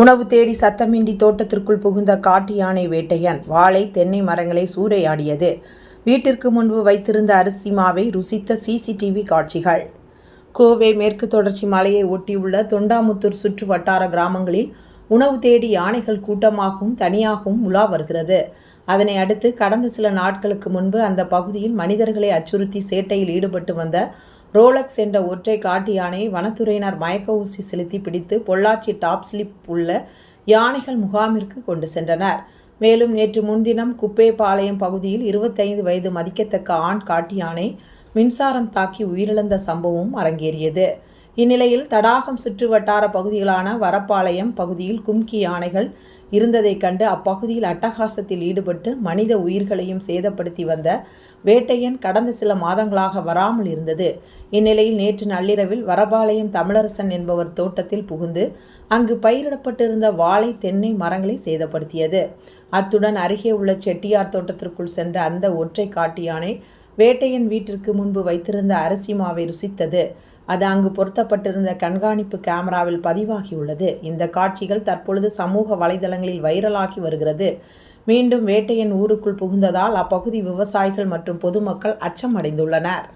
உணவு தேடி சத்தமின்றி தோட்டத்திற்குள் புகுந்த காட்டு யானை வேட்டையன் வாழை தென்னை மரங்களை சூறையாடியது. வீட்டிற்கு முன்பு வைத்திருந்த அரிசி மாவை ருசித்த சிசிடிவி காட்சிகள். கோவை மேற்கு தொடர்ச்சி மலையை ஒட்டியுள்ள தொண்டாமுத்தூர் சுற்று வட்டார கிராமங்களில் உணவு தேடி யானைகள் கூட்டமாகவும் தனியாகவும் உலா வருகிறது. அதனை அடுத்து கடந்த சில நாட்களுக்கு முன்பு அந்த பகுதியில் மனிதர்களை அச்சுறுத்தி சேட்டையில் ஈடுபட்டு வந்த ரோலக்ஸ் என்ற ஒற்றை காட்டு யானையை வனத்துறையினர் மயக்க ஊசி செலுத்தி பிடித்து பொள்ளாச்சி டாப் ஸ்லிப் உள்ள யானைகள் முகாமிற்கு கொண்டு சென்றனர். மேலும் நேற்று முன்தினம் குப்பேபாளையம் பகுதியில் இருபத்தைந்து வயது மதிக்கத்தக்க ஆண் காட்டு யானை மின்சாரம் தாக்கி உயிரிழந்த சம்பவம் அரங்கேறியது. இந்நிலையில் தடாகம் சுற்றுவட்டார பகுதிகளான வரப்பாளையம் பகுதியில் கும்கி யானைகள் இருந்ததைக் கண்டு அப்பகுதியில் அட்டகாசத்தில் ஈடுபட்டு மனித உயிர்களையும் சேதப்படுத்தி வந்த வேட்டையன் கடந்த சில மாதங்களாக வராமல் இருந்தது. இந்நிலையில் நேற்று நள்ளிரவில் வரபாளையம் தமிழரசன் என்பவர் தோட்டத்தில் புகுந்து அங்கு பயிரிடப்பட்டிருந்த வாழை தென்னை மரங்களை சேதப்படுத்தியது. அத்துடன் அருகே உள்ள செட்டியார் தோட்டத்திற்குள் சென்ற அந்த ஒற்றை காட்டு யானை வேட்டையன் வீட்டிற்கு முன்பு வைத்திருந்த அரிசி மாவை ருசித்தது. அது அங்கு பொருத்தப்பட்டிருந்த கண்காணிப்பு கேமராவில் பதிவாகியுள்ளது. இந்த காட்சிகள் தற்பொழுது சமூக வலைதளங்களில் வைரலாகி வருகிறது. மீண்டும் வேட்டையன் ஊருக்குள் புகுந்ததால் அப்பகுதி விவசாயிகள் மற்றும் பொதுமக்கள் அச்சம் அடைந்துள்ளனர்